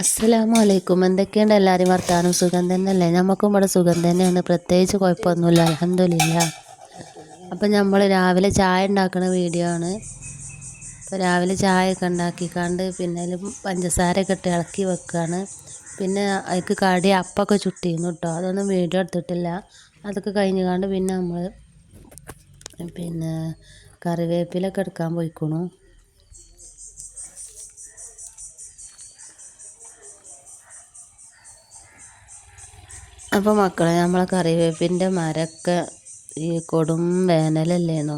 അസ്സലാമു അലൈക്കും എന്തൊക്കെയുണ്ട് എല്ലാവരും വർത്താനം? സുഖം തന്നെയല്ലേ? നമുക്കും ഇവിടെ സുഖം തന്നെയാണ്. പ്രത്യേകിച്ച് കുഴപ്പമൊന്നുമില്ല. അലഹമില്ല അപ്പം നമ്മൾ രാവിലെ ചായ ഉണ്ടാക്കുന്ന വീഡിയോ ആണ്. അപ്പോൾ രാവിലെ ചായ ഒക്കെ ഉണ്ടാക്കിക്കാണ്ട് പിന്നെ പഞ്ചസാരയൊക്കെ ഇട്ട് ഇളക്കി വെക്കുകയാണ് പിന്നെ അതിക്ക് കടി അപ്പമൊക്കെ ചുട്ടിരുന്നു കേട്ടോ അതൊന്നും വീഡിയോ എടുത്തിട്ടില്ല. അതൊക്കെ കഴിഞ്ഞ് പിന്നെ നമ്മൾ പിന്നെ കറിവേപ്പിലൊക്കെ എടുക്കാൻ പോയിക്കണു. അപ്പോൾ മക്കളെ നമ്മളെ കറിവേപ്പിന്റെ മരമൊക്കെ ഈ കൊടും വേനലല്ലേന്നോ?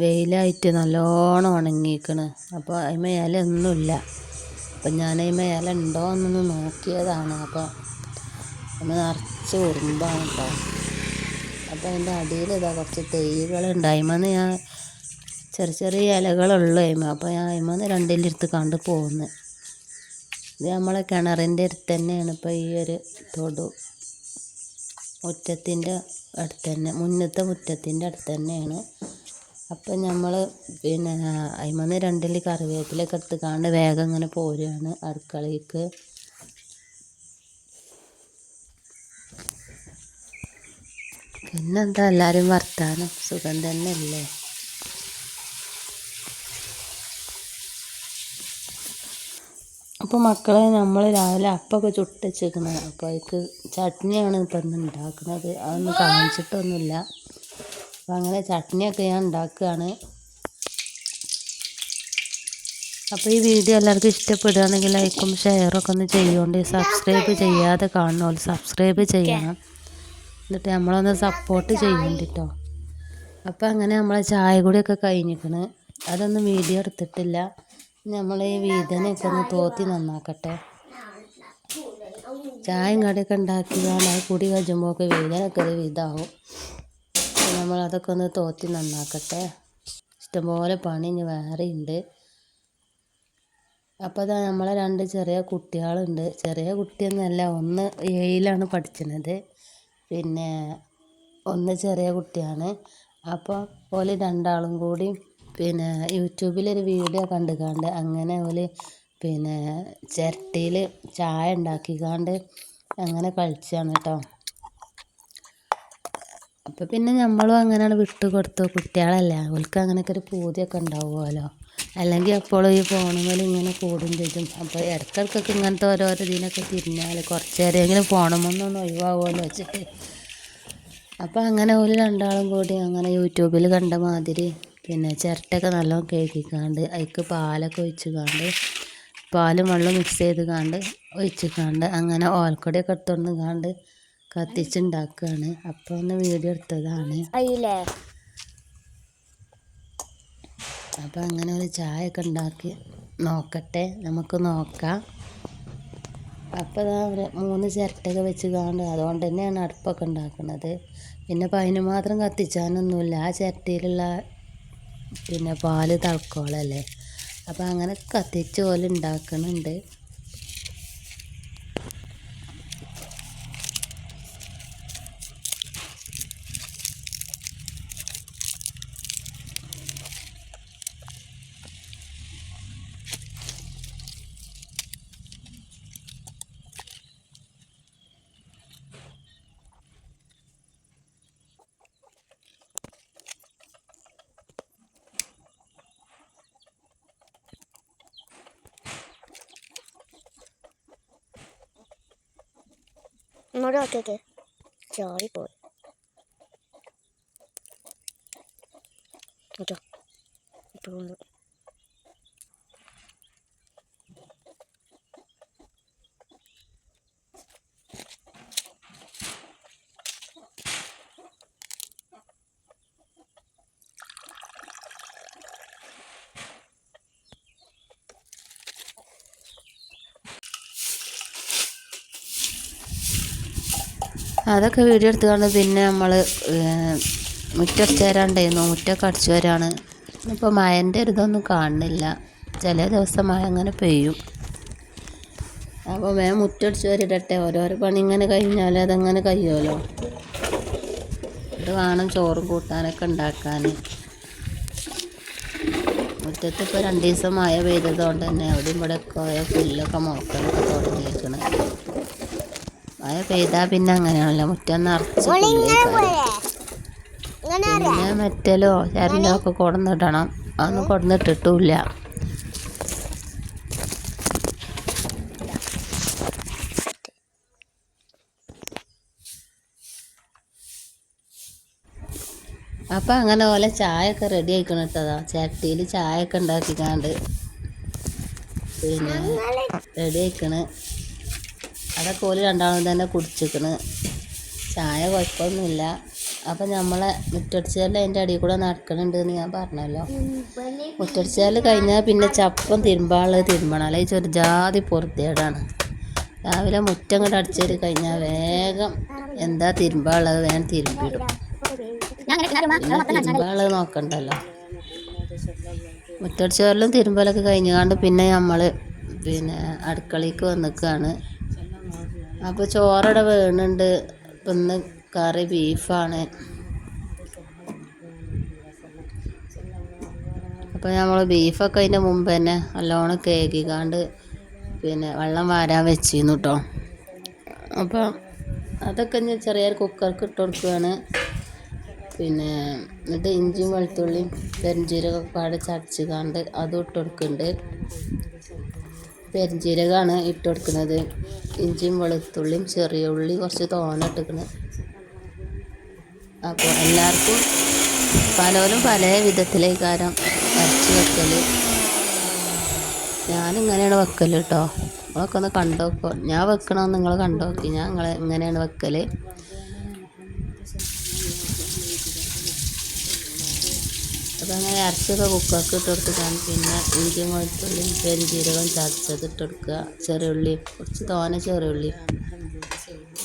വെയിലായിട്ട് നല്ലോണം ഉണങ്ങിയിരിക്കണ് അപ്പോൾ അതിമ ഇല ഒന്നുമില്ല അപ്പം ഞാൻ അതിമ ഇല ഉണ്ടോ എന്നൊന്ന് നോക്കിയതാണ്. അപ്പോൾ നമ്മൾ നിറച്ച് ഉറുമ്പാണ് കേട്ടോ അപ്പോൾ അതിന്റെ അടിയിൽ ഇതാ കുറച്ച് തൈകളുണ്ട്. അതിമെന്ന് ഞാൻ ചെറിയ ചെറിയ ഇലകളുള്ളൂ അതിമ അപ്പോൾ ഞാൻ അതിമെന്ന് രണ്ടിലെടുത്ത് കണ്ട് പോകുന്നത് ഇത് നമ്മളെ കിണറിന്റെ അടുത്ത് തന്നെയാണ് ഇപ്പോൾ ഈ ഒരു തൊടു. മുറ്റത്തിന്റെ അടുത്ത് തന്നെ മുന്നത്തെ മുറ്റത്തിന്റെ അടുത്ത് തന്നെയാണ്. അപ്പം നമ്മൾ പിന്നെ അതിമന്ന് രണ്ടിൽ കറിവേപ്പിലൊക്കെ എടുത്ത് കാണ്ട് വേഗം ഇങ്ങനെ പോരുകയാണ് അടുക്കളയ്ക്ക് പിന്നെന്താ? എല്ലാവരും വർത്താനം. സുഖം തന്നെയല്ലേ? അപ്പോൾ മക്കളെ നമ്മൾ രാവിലെ അപ്പമൊക്കെ ചുട്ടച്ചേക്കുന്നത് അപ്പം അതിക്ക് ചട്നിയാണ് ഇപ്പം ഇന്ന് ഉണ്ടാക്കുന്നത് അതൊന്നും കാണിച്ചിട്ടൊന്നുമില്ല. അപ്പം അങ്ങനെ ചട്നിയൊക്കെ ഞാൻ ഉണ്ടാക്കുകയാണ് അപ്പോൾ ഈ വീഡിയോ എല്ലാവർക്കും ഇഷ്ടപ്പെടുകയാണെങ്കിൽ ലൈക്കും ഷെയറൊക്കെ ഒന്ന് ചെയ്യുകൊണ്ട് സബ്സ്ക്രൈബ് ചെയ്യാതെ കാണുമല്ലോ സബ്സ്ക്രൈബ് ചെയ്യണം. എന്നിട്ട് നമ്മളൊന്ന് സപ്പോർട്ട് ചെയ്യുന്നുണ്ട് കേട്ടോ അപ്പോൾ അങ്ങനെ നമ്മളെ ചായ കൂടിയൊക്കെ കഴിഞ്ഞിരിക്കണ് അതൊന്നും വീഡിയോ എടുത്തിട്ടില്ല. നമ്മൾ ഈ വീതനൊക്കെ ഒന്ന് തോത്തി നന്നാക്കട്ടെ. ചായയും കടയൊക്കെ ഉണ്ടാക്കിയാണ് അത് കുടി കഴിയുമ്പോഴൊക്കെ വീതനൊക്കെ ഒരു വിധമാവും നമ്മൾ അതൊക്കെ ഒന്ന് തോത്തി നന്നാക്കട്ടെ. ഇഷ്ടംപോലെ പണി ഇനി വേറെ ഉണ്ട് അപ്പോൾ അതാ നമ്മളെ രണ്ട് ചെറിയ കുട്ടികളുണ്ട്. ചെറിയ കുട്ടിയൊന്നുമല്ല ഒന്ന് ഏഴിലാണ് പഠിക്കുന്നത് പിന്നെ ഒന്ന് ചെറിയ കുട്ടിയാണ്. അപ്പോൾ ഓൽ രണ്ടാളും കൂടി പിന്നെ യൂട്യൂബിലൊരു വീഡിയോ കണ്ട് കണ്ട് അങ്ങനെ ഓൽ പിന്നെ ചിരട്ടയിൽ ചായ ഉണ്ടാക്കിക്കാണ്ട് അങ്ങനെ കളിച്ചാണ് കേട്ടോ അപ്പം പിന്നെ നമ്മളും അങ്ങനെയാണ് വിട്ടു കൊടുത്തു. കുട്ടികളല്ലേ അവൾക്ക് അങ്ങനെയൊക്കെ ഒരു പൂതിയൊക്കെ ഉണ്ടാവുമല്ലോ. അല്ലെങ്കിൽ എപ്പോഴും ഈ ഫോണുമ്മൽ ഇങ്ങനെ കൂടും ചെയ്തും അപ്പോൾ ഇടക്കിടക്കൊക്കെ ഇങ്ങനത്തെ ഓരോരോ ഇതിനൊക്കെ തിരിഞ്ഞാൽ കുറച്ച് നേരമെങ്കിലും ഫോണുമ്മൊന്നും ഒഴിവാകുമല്ലോ വെച്ചിട്ട്. അപ്പോൾ അങ്ങനെ ഒരു രണ്ടാളും കൂടി അങ്ങനെ യൂട്യൂബിൽ കണ്ട മാതിരി പിന്നെ ചിരട്ടയൊക്കെ നല്ലോണം കഴുകിക്കാണ്ട് അതിക്ക് പാലൊക്കെ ഒഴിച്ച് കാണ്ട് പാലും വെള്ളം മിക്സ് ചെയ്ത് കാണ്ട് ഒഴിച്ച് കാണ്ട് അങ്ങനെ ഓലക്കൊടിയൊക്കെ എടുത്തുകൊണ്ട് കാണ്ട് കത്തിച്ചുണ്ടാക്കുകയാണ്. അപ്പോൾ ഒന്ന് വീഡിയോ എടുത്തതാണ്. അപ്പോൾ അങ്ങനെ ഒരു ചായ ഒക്കെ ഉണ്ടാക്കി നോക്കട്ടെ. നമുക്ക് നോക്കാം. അപ്പോൾ ഇതാ മൂന്ന് ചിരട്ടയൊക്കെ വെച്ച് കാണ്ട് അതുകൊണ്ട് തന്നെയാണ് അടുപ്പൊക്കെ ഉണ്ടാക്കുന്നത്. പിന്നെ അപ്പം അതിന് മാത്രം കത്തിച്ചാനൊന്നുമില്ല. ആ ചിരട്ടയിലുള്ള പിന്നെ പാൽ തിളക്കോളല്ലേ അപ്പോൾ അങ്ങനെ കത്തിച്ച് പോലെ ഉണ്ടാക്കുന്നുണ്ട് 노래 어떻 게? 저리 보 이. 맞 아. 이거 അതൊക്കെ വീഡിയോ എടുത്തുകൊണ്ട് പിന്നെ നമ്മൾ മുറ്റടിച്ച് വരാണ്ടായിരുന്നു. മുറ്റൊക്കെ അടിച്ചു വരാണ്. ഇപ്പോൾ മഴന്റെ ഇതൊന്നും കാണുന്നില്ല. ചില ദിവസം മഴ അങ്ങനെ പെയ്യും. അപ്പോൾ വേ മുറ്റടിച്ച് വരിടട്ടെ. ഓരോരോ പണി ഇങ്ങനെ കഴിഞ്ഞാൽ അതങ്ങനെ കഴിയുമല്ലോ? ഇത് വേണം ചോറും കൂട്ടാനൊക്കെ ഉണ്ടാക്കാൻ മുറ്റത്ത് ഇപ്പോൾ രണ്ട് ദിവസം മഴ പെയ്തതുകൊണ്ട് തന്നെ അവിടെ ഇവിടെ ഒക്കെ പുല്ലൊക്കെ മുളക്കാനൊക്കെ തുടങ്ങിയിരിക്കണ് മഴ പെയ്താൽ പിന്നെ അങ്ങനെയാണല്ലോ മുറ്റം നിറച്ച് പിന്നെ മെറ്റലോ ചരലോ ഒക്കെ കൊടുന്നിടണം അതൊന്നും കൊടന്നിട്ടിട്ടില്ല. അപ്പം അങ്ങനെ പോലെ ചായ ഒക്കെ റെഡി ആയിക്കണം കേട്ടതാ ചട്ടിയിൽ ചായ ഒക്കെ ഉണ്ടാക്കിക്കാണ്ട്. പിന്നെ റെഡി ആയിക്കണ്. അതൊക്കെ ഓൽ രണ്ടാളും തന്നെ കുടിച്ചിക്കണ്. ചായ കുഴപ്പമൊന്നുമില്ല. അപ്പം നമ്മളെ മുറ്റടിച്ചാൽ അതിന്റെ അടിയിൽ കൂടെ നടക്കണുണ്ടെന്ന് ഞാൻ പറഞ്ഞല്ലോ. മുറ്റടിച്ചാൽ കഴിഞ്ഞാൽ പിന്നെ ചപ്പം തിരുമ്പാൾ തിരുമ്പണം. അല്ലെങ്കിൽ ചെറുജാതി പൊറുത്തേടാണ് രാവിലെ മുറ്റം കൂടെ അടിച്ചേരി കഴിഞ്ഞാൽ വേഗം എന്താ തിരുമ്പാളത് വേഗം തിരുമ്പിടും. തിരുമ്പാളത് തിരുമ്പാൾ നോക്കണ്ടല്ലോ. മുറ്റടിച്ചാലും തിരുമ്പലൊക്കെ കഴിഞ്ഞുകൊണ്ട് പിന്നെ നമ്മൾ പിന്നെ അടുക്കളയ്ക്ക് വന്നിക്കാണ്. അപ്പോൾ ചോറടെ വേണുണ്ട്. ഇന്ന് കറി ബീഫാണ്. അപ്പോൾ നമ്മൾ ബീഫൊക്കെ അതിന്റെ മുമ്പ് തന്നെ നല്ലോണം കേക്കിക്കാണ്ട് പിന്നെ വെള്ളം വാരാൻ വെച്ചിരുന്നു കേട്ടോ അപ്പോൾ അതൊക്കെ ഞാൻ ചെറിയ കുക്കർക്ക് ഇട്ട് കൊടുക്കുകയാണ് പിന്നെ എന്നിട്ട് ഇഞ്ചിയും വെളുത്തുള്ളിയും പെരിഞ്ചീരകമൊക്കെ പാടെ ചതച്ചുകാണ്ട് അതും ഇട്ട് കൊടുക്കുന്നുണ്ട്. പെരിഞ്ചീരകമാണ് ഇട്ട് കൊടുക്കുന്നത്. ഇഞ്ചിയും വെളുത്തുള്ളിയും ചെറിയ ഉള്ളി കുറച്ച് തോന ഇട്ടിക്കണ് അപ്പോൾ എല്ലാവർക്കും പലരും പല വിധത്തിലേക്കാരം അരച്ച് വെക്കൽ ഞാനിങ്ങനെയാണ് വെക്കൽ കേട്ടോ നിങ്ങളൊക്കെ ഒന്ന് കണ്ടു നോക്കോ ഞാൻ വെക്കണമെന്ന് നിങ്ങൾ കണ്ടു നോക്കി ഞാൻ നിങ്ങളെ ഇങ്ങനെയാണ് വെക്കൽ അപ്പോൾ അങ്ങനെ അരച്ചൊക്കെ കുക്കർക്ക് ഇട്ട് കൊടുത്തിട്ടാണ് പിന്നെ ഇഞ്ചിയും വെളുത്തുള്ളിയും പെരുംജീരകം ചതച്ചത് ഇട്ട് കൊടുക്കുക. ചെറിയുള്ളി കുറച്ച് തോനെ ചെറിയുള്ളി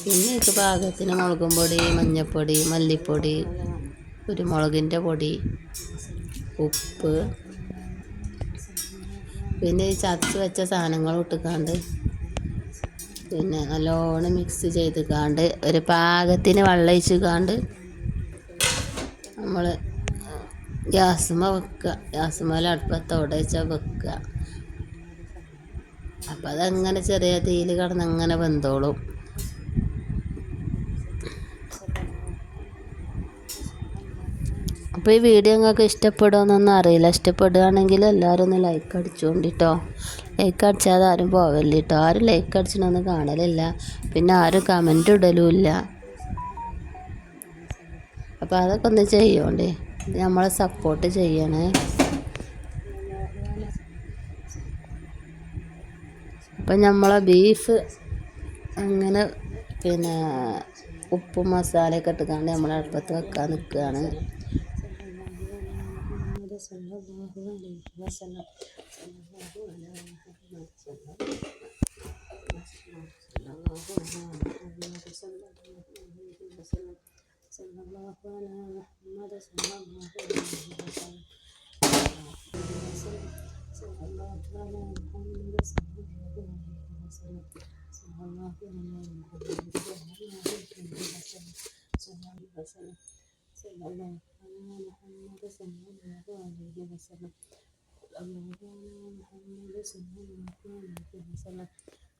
പിന്നെ ഇത് പാകത്തിന് മുളകും പൊടി മഞ്ഞൾപ്പൊടി മല്ലിപ്പൊടി കുരുമുളകിന്റെ പൊടി ഉപ്പ്. പിന്നെ ഈ ചതച്ച് വെച്ച സാധനങ്ങൾ ഇട്ടുക്കാണ്ട് പിന്നെ നല്ലോണം മിക്സ് ചെയ്ത് കാണ്ട് ഒരു പാകത്തിന് വെള്ളം ഒഴിച്ച് കാണ്ട് നമ്മൾ ഗ്യാസുമ്മ വെക്കുക. ഗ്യാസുമ്മല അടുപ്പത്തോടെ വെച്ചാൽ വെക്കുക. അപ്പം അതങ്ങനെ ചെറിയ തീയിൽ കിടന്ന് അങ്ങനെ വെന്തോളും. അപ്പോൾ ഈ വീഡിയോ നിങ്ങൾക്ക് ഇഷ്ടപ്പെടുമെന്നൊന്നും അറിയില്ല. ഇഷ്ടപ്പെടുകയാണെങ്കിൽ എല്ലാവരും ഒന്ന് ലൈക്ക് അടിച്ചുകൊണ്ടിട്ടോ ലൈക്ക് അടിച്ചാൽ ആരും പോവല്ല കേട്ടോ ആരും ലൈക്ക് അടിച്ചിട്ടൊന്നും കാണലില്ല. പിന്നെ ആരും കമന്റ് ഇടലുമില്ല അപ്പോൾ അതൊക്കെ ഒന്ന് ചെയ്യോണ്ടേ. നമ്മളെ സപ്പോർട്ട് ചെയ്യണേ. അപ്പം നമ്മളെ ബീഫ് അങ്ങനെ പിന്നെ ഉപ്പും മസാലയൊക്കെ ഇട്ടുകൊണ്ട് നമ്മൾ അടുപ്പത്ത് വെക്കാൻ നിൽക്കുകയാണ് صلى الله على محمد صلى الله عليه وسلم صلى الله على محمد صلى الله عليه وسلم صلى محمد صلى الله عليه وسلم صلى الله عليه وسلم صلى محمد صلى الله عليه وسلم الله محمد صلى الله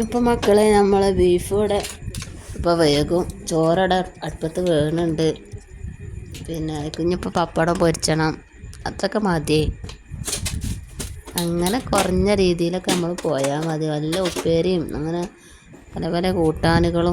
ഇപ്പം മക്കളെ നമ്മൾ ബീഫ് ഇവിടെ ഇപ്പോൾ വേഗം ചോറവിടെ അടുപ്പത്ത് വേണുണ്ട്. പിന്നെ കുഞ്ഞിപ്പോൾ പപ്പടം പൊരിച്ചണം. അതൊക്കെ മതി. അങ്ങനെ കുറഞ്ഞ രീതിയിലൊക്കെ നമ്മൾ പോയാൽ മതി. വല്ല ഉപ്പേരിയും അങ്ങനെ പല പല കൂട്ടാനുകളും